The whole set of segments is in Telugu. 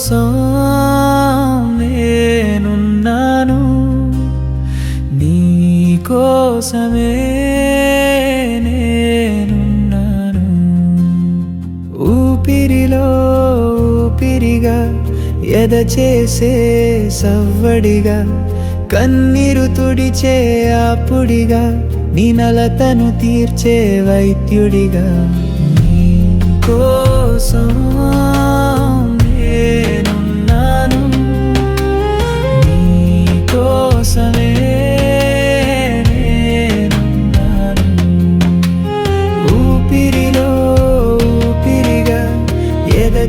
కోసం నేనున్నాను నీ కోసమే నేనున్నాను. ఊపిరిలో ఊపిరిగా ఎద చేసే సవ్వడిగా కన్నీరు తుడిచే ఆపుడిగా నీ నలతను తీర్చే వైద్యుడిగా. నీ కోసం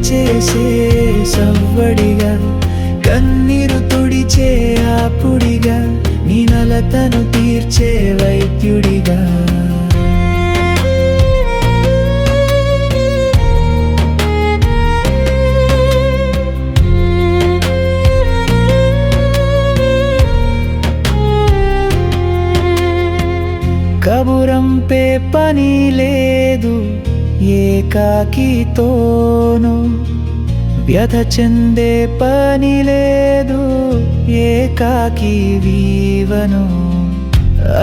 చేసే సవ్వడిగా కన్నీరు తుడిచే ఆపుడిగా నీ నలతను తీర్చే వైద్యుడిగా. కబురంపే పని లేదు ఏకాకితోను వ్యధ చెందే పని లేదు ఏకాకి వీవను.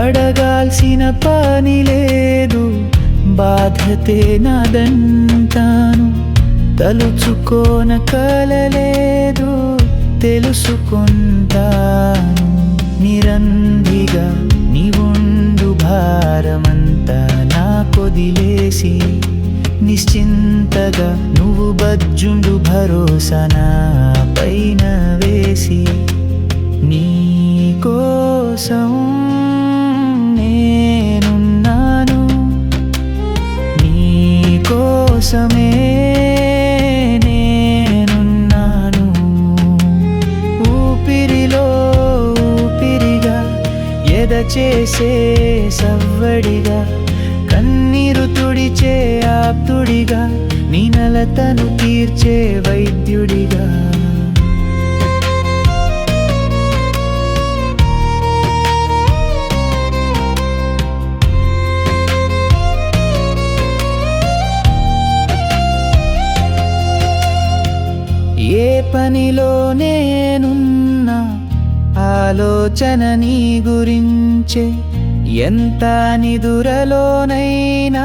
అడగాల్సిన పని లేదు బాధతే నాదంటాను తలుచుకోన కలలేదు తెలుసుకుంటాను. నిరంధిగా నీవుండు భా నిశ్చింతగా నువ్వు బజ్జుండు భరోసా పైన వేసి. నీ కోసం నేనున్నాను. నీ కోసమే నేనున్నాను. ఊపిరిలో ఊపిరిగా ఎద చేసే సవ్వడిగా కన్నీరు తుడిచే ఆప్తుడిగా నీ నలతను తీర్చే వైద్యుడిగా. ఏ పనిలో నేనున్నా ఆలోచన నీ గురించే. ఎంత నిదురలోనైనా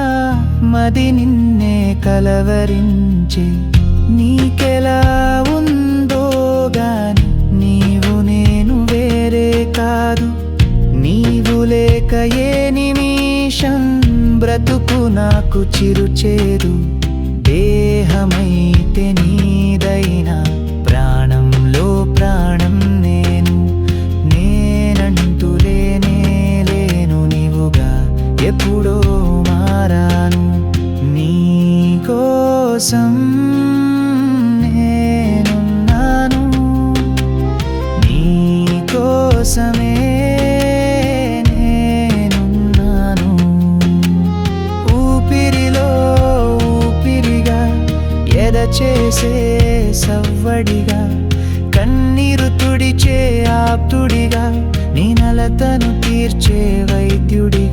మది నిన్నే కలవరించే. నీకెలా ఉందో గాని నీవు నేను వేరే కాదు. నీవు లేక ఏ నిమిషం బ్రతుకు నాకు చిరుచేదు. దేహమైతే నీ ఎప్పుడో మారాను నీ కోసం నేనున్నాను. నీ కోసమే నేనున్నాను. ఊపిరిలో ఊపిరిగా ఎద చేసే సవ్వడిగా కన్నీరు తుడిచే ఆప్తుడిగా నీ నలతను తీర్చే వైద్యుడిగా.